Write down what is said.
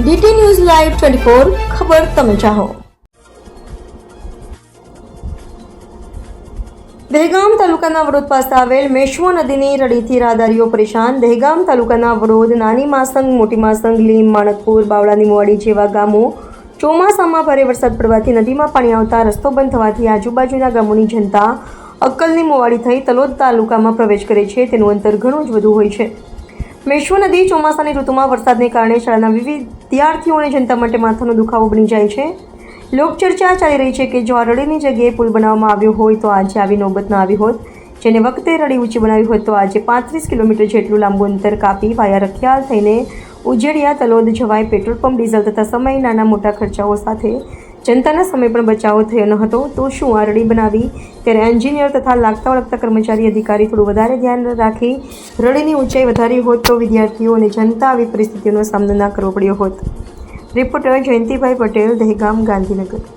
DT news live twenty four ખબર તમે ચાહો. દહેગામ તાલુકાના વડોદ પાસે આવેલ મેશ્વો નદીની રડીથી રાહદારીઓ પરેશાન. દહેગામ તાલુકાના વડોદ, નાની માસંગ, મોટી માસંગ, લીમ માણકપુર બાવળાની મોવાડી જેવા ગામો ચોમાસામાં ભારે વરસાદ પડવાથી નદીમાં પાણી આવતા રસ્તો બંધ થવાથી આજુબાજુના ગામોની જનતા અક્કલની મોવાડી થઈ તલોદ તાલુકામાં પ્રવેશ કરે છે. તેનું અંતર ઘણું જ વધુ હોય છે. મેશ્વો નદી ચોમાસાની ઋતુમાં વરસાદને કારણે શાળાના વિવિધ વિદ્યાર્થીઓ અને જનતા માટે માથાનો દુખાવો બની જાય છે. લોકચર્ચા ચાલી રહી છે કે જો આ રડીની જગ્યાએ પુલ બનાવવામાં આવ્યો હોય તો આજે આવી નોબત ન આવી હોત. જેને વખતે રડી ઊંચી બનાવી હોત તો આજે પાંત્રીસ કિલોમીટર જેટલું લાંબુ અંતર કાપી વાયા રખિયાલ થઈને ઉજેડિયા તલોદ જવાય પેટ્રોલ પંપ, ડીઝલ તથા સમય નાના મોટા ખર્ચાઓ સાથે જનતાના સમય પણ બચાવો થયો ન હતો. તો શું આ રડી બનાવી? ત્યારે એન્જિનિયર તથા લાગતા વળગતા કર્મચારી અધિકારી થોડું વધારે ધ્યાન રાખી રડીની ઊંચાઈ વધારી હોત તો વિદ્યાર્થીઓ અને જનતા આવી પરિસ્થિતિઓનો સામનો ના કરવો પડ્યો હોત. રિપોર્ટર જયંતિભાઈ પટેલ, દહેગામ, ગાંધીનગર.